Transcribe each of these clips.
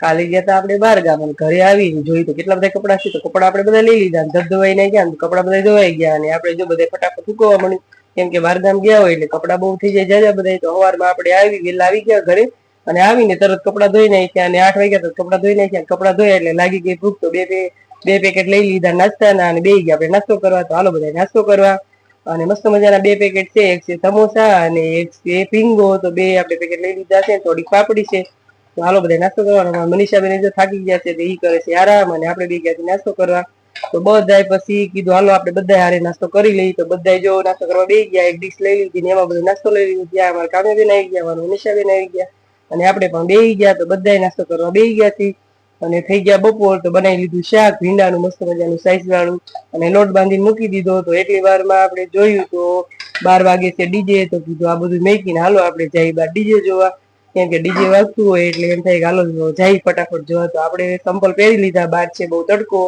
કાલે ગયા હતા આપણે બાર ગામ અને ઘરે આવીને જોયું તો કેટલા બધા કપડા છે તો કપડા આપણે બધા લઈ લીધા ધબ ધોવાઈ નહીં ગયા ને કપડા બધા ધોવાઈ ગયા અને આપણે જો બધા ફટાફટ સુકવવા મળ્યું કેમ કે બાર ગામ ગયા હોય એટલે કપડા બહુ થઈ જાય જાજા બધા તો સવારમાં આપણે આવી વેલા આવી ગયા ઘરે અને આવીને તરત કપડા ધોઈ નાખ્યા અને આઠ વાગ્યા તો કપડા ધોઈ નાખ્યા કપડા ધોયા એટલે લાગી ગઈ ભૂખ તો બે બે બે પેકેટ લઈ લીધા નાસ્તાના અને બે ગયા. આપણે નાસ્તો કરવા તો હાલો બધા નાસ્તો કરવા અને મસ્ત મજાના બે પેકેટ છે. એક છે સમોસા અને એક છે પિંગો તો બે આપણે પેકેટ લઈ લીધા છે. થોડીક પાપડી છે. હાલો બધા નાસ્તો કરવાનો. મનીષાબેન જો થાકી ગયા છે, તો એ કરે છે આરામ અને આપણે બે ગયા નાસ્તો કરવા. તો બધાય પછી કીધું, હાલો, આપણે બધા હારે નાસ્તો કરી લઈએ. તો બધા જો નાસ્તો કરવા બે ગયા, એક ડીશ લઈ લીધી ને એમાં બધો નાસ્તો લઈ લીધો. ત્યાં અમારા કામ્યાબેન આવી ગયા, અમારા મનીષાબેન આવી ગયા અને આપણે પણ બે ગયા, તો બધાય નાસ્તો કરવા બેહી ગયા છીએ. અને થઈ ગયા બપોર, તો બનાવી લીધું શાક, ભીંડાનું, મસ્ત મજાનું સાઈઝ વાળું અને લોટ બાંધીને મૂકી દીધો. તો એટલી વારમાં આપણે જોયું તો બાર વાગે છે ડીજે, તો કીધું આ બધું મેકીને હાલો આપણે જઈ બાર ડીજે જોવા. કેમ કે ડીજે વાગતું હોય એટલે એમ થાય કે જઈ ફટાફટ જોવા તો આપણે ચંપલ પહેરી લીધા, બહાર છે બહુ તડકો.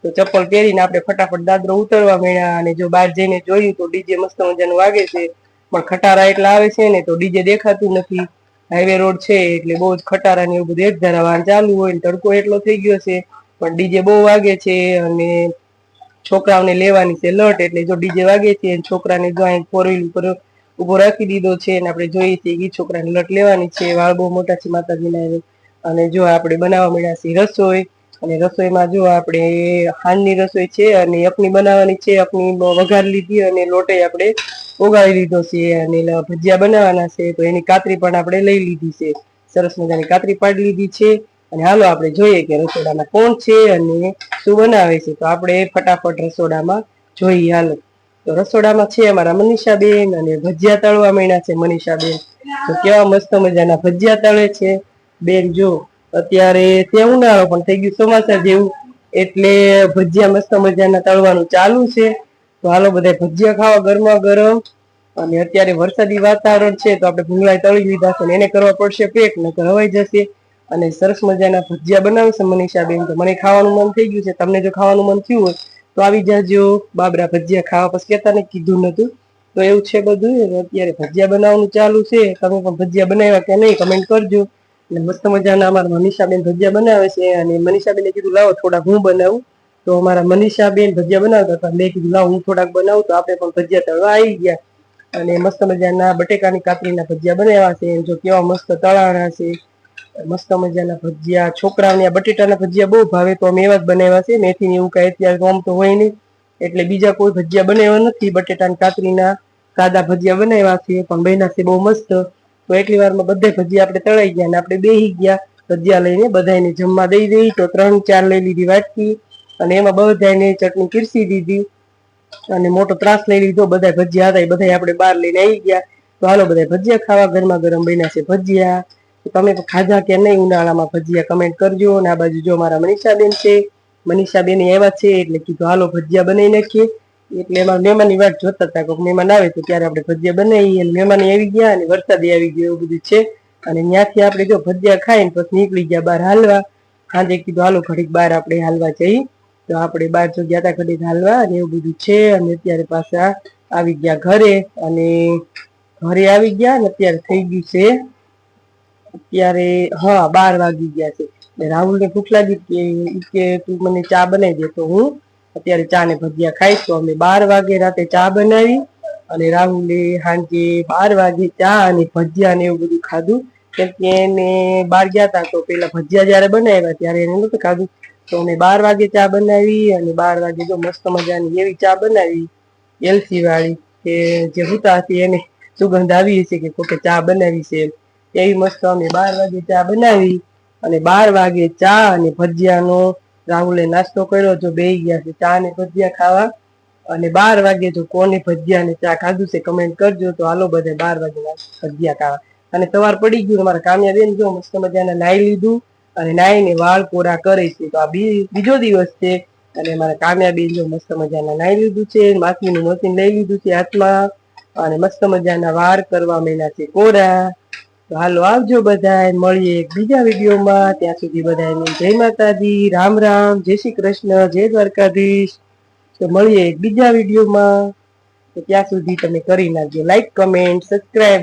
તો ચપ્પલ પહેરીને આપણે ફટાફટ દાદરો ઉતરવા મળ્યા અને જો બહાર જઈને જોયું તો ડીજે મસ્ત મજાનું વાગે છે. પણ ખટારા એટલા આવે છે ને તો ડીજે દેખાતું નથી. હાઈવે રોડ છે એટલે બહુ જ ખટારા ને એવું બધું એક ધારા વાહન ચાલુ હોય તડકો એટલો થઈ ગયો છે. પણ ડીજે બહુ વાગે છે અને છોકરાઓને લેવાની છે લટ એટલે જો ડીજે વાગે છે છોકરાને જો અહીં ફોર વ્હીલ ઉપર ઊભો રાખી દીધો છે અને આપણે જોઈએ છીએ એ છોકરાને લટ લેવાની છે. વાળ બહુ મોટા છે માતાજીના એને. અને જો આપણે બનાવવા મળ્યા છીએ રસોઈ, અને રસોઈમાં જો આપણે હાનની રસોઈ છે અને અપની બનાવવાની છે, અપની વઘાર લીધી અને લોટે આપણે ઓગાળી લીધો છે અને ભજીયા બનાવવાના છે, તો એની કાતરી પણ આપણે લઈ લીધી છે. સરસ મજાની કાતરી પાડી લીધી છે. અને હાલો આપણે જોઈએ કે રસોડામાં કોણ છે અને શું બનાવે છે. તો આપણે ફટાફટ રસોડામાં જોઈએ હાલો. તો રસોડામાં છે અમારા મનીષાબેન અને ભજીયા તળવા માંડ્યા છે મનીષાબેન. તો કેવા મસ્ત મજાના ભજીયા તળે છે. બેન, જો, અત્યારે તે ઉનાળો પણ થઈ ગયું ચોમાસા જેવું, એટલે ભજીયા મસ્ત મજાના તળવાનું ચાલુ છે. તો હાલો બધા ભજીયા ખાવા ગરમા ગરમ અને અત્યારે વરસાદી વાતાવરણ છે તો આપણે ભૂંગળા તળી લીધા છે એને કરવા પડશે પેક નકર હવાઈ જશે. અને સરસ મજાના ભજીયા બનાવશે મનીષાબેન. તો મને ખાવાનું મન થઈ ગયું છે. તમને જો ખાવાનું મન થયું હોય તો આવી જાજો, બાબરા ભજીયા ખાવા પછી કેતા ને કીધું નતું. તો એવું છે બધું અત્યારે ભજીયા બનાવવાનું ચાલુ છે. તમે પણ ભજીયા બનાવ્યા કે નહીં કમેન્ટ કરજો. અને મસ્ત મજાના અમારા મનીષાબેન ભજીયા બનાવે છે. અને મનીષાબેને કીધું, લાવો થોડાક હું બનાવું. તો અમારા મનીષાબેન ભજીયા બનાવતા હતા. મેં કીધું, લાવ, હું થોડાક બનાવું. તો આપણે પણ ભજીયા તળવા આવી ગયા. અને મસ્ત મજાના બટેકાની કાતરીના ભજીયા બનાવ્યા છે. જો કેવા મસ્ત તળાણા છે. મસ્ત મજાના ભજીયા, છોકરાઓને બટેટાના ભજીયા બહુ ભાવે તો અમે એવા જ બનાવ્યા છે. મેથી ને એવું કાંઈ અત્યારે આમ તો હોય નહીં. એટલે બીજા કોઈ ભજીયા બનાવ્યા નથી. બટેટાની કાતરીના સાદા ભજીયા બનાવ્યા છે. પણ બન્યા છે બહુ મસ્ત. તો એટલી વારમાં બધે ભજીયા આપણે તળાઈ ગયા અને આપણે બેહી ગયા ભજીયા લઈને બધાને જમવા દઈ દઈ તો ત્રણ ચાર લઈ લીધી વાટકી અને એમાં બધાને ચટણી પીરસી દીધી અને મોટો ત્રાસ લઈ લીધો. બધા ભજીયા હતા એ બધા આપણે બહાર લઈને આવી ગયા. તો હાલો બધા ભજીયા ખાવા ગરમા ગરમ બન્યા છે. ભજીયા તમે ખાધા કે નહીં ઉનાળામાં ભજીયા કમેન્ટ કરજો. અને આ બાજુ જો મારા મનીષાબેન છે, મનીષાબેન આવ્યા છે, એટલે કીધું હાલો ભજીયા બનાવી નાખીએ. એટલે એમાં મહેમાનની વાત જોતા હતા કે મહેમાન આવે તો ત્યારે આપણે ભજીયા બનાવીએ. અને મહેમાન આવી ગયા અને વરસાદી આવી ગયો એવું બધું છે. અને ત્યાંથી આપણે જો ભજીયા ખાઈને પછી નીકળી ગયા બહાર હાલવા. સાંજે કીધું હાલો ઘડીક બહાર આપણે હાલવા જઈ. તો આપણે બહાર જો ગયા હતા ઘડીક હાલવા અને એવું બધું છે. અને અત્યારે પાછા આવી ગયા ઘરે. અને ઘરે આવી ગયા અને અત્યારે થઈ ગયું છે. અત્યારે, હા, બાર વાગી ગયા છે. રાહુલને ભૂખ લાગી કે તું મને ચા બનાવી દે. તો હું અત્યારે ચા ને ભજીયા ખાઈશ. તો અમે બાર વાગે રાતે ચા બનાવી અને રાહુલે સાંજે બાર વાગે ચા અને ભજીયા ને એવું બધું ખાધું. કેમ કે એને બહાર ગયા હતા તો પેલા ભજીયા જ્યારે બનાવ્યા ત્યારે એને નતું ખાધું. તો અમે બાર વાગે ચા બનાવી અને બાર વાગે જો મસ્ત મજાની એવી ચા બનાવી. એલસી વાળી કે જે હુતા હતી એને સુગંધ આવી છે કે કોકે ચા બનાવી છે એવી મસ્ત અમે બાર વાગે ચા બનાવી અને બાર વાગે ચા અને ભજીયાનો રાહુલે નાસ્તો કર્યો જો બે ગયા છે ચા ને ભજીયા ખાવા. અને બાર વાગે જો કોને ભજીયા ને ચા ખાધું છે કમેન્ટ કરજો. તો હાલો બધે બાર વાગે ભજીયા ખાવા. અને સવાર પડી ગયું મારા કામ્યા બેન જો મસ્ત મજાના નાઈ લીધું અને નાઈને વાળ કોરા કરે છે. તો આ બીજો દિવસ છે અને મારા કામ્યા બેન જો મસ્ત મજાના નાઈ લીધું છે માખીનું મશીન લઈ લીધું છે હાથમાં. અને મસ્ત મજાના વાળ કરવા માંડ્યા છે કોરા. તો હાલો આવજો બધા મળીએ એક બીજા વિડીયોમાં. ત્યાં સુધી બધાને જય માતાજી, રામ રામ, જય શ્રી કૃષ્ણ, જય દ્વારકાધીશ. તો મળીએ એક બીજા વિડીયોમાં. તો ત્યાં સુધી તમે કરી નાખજો. Like comment subscribe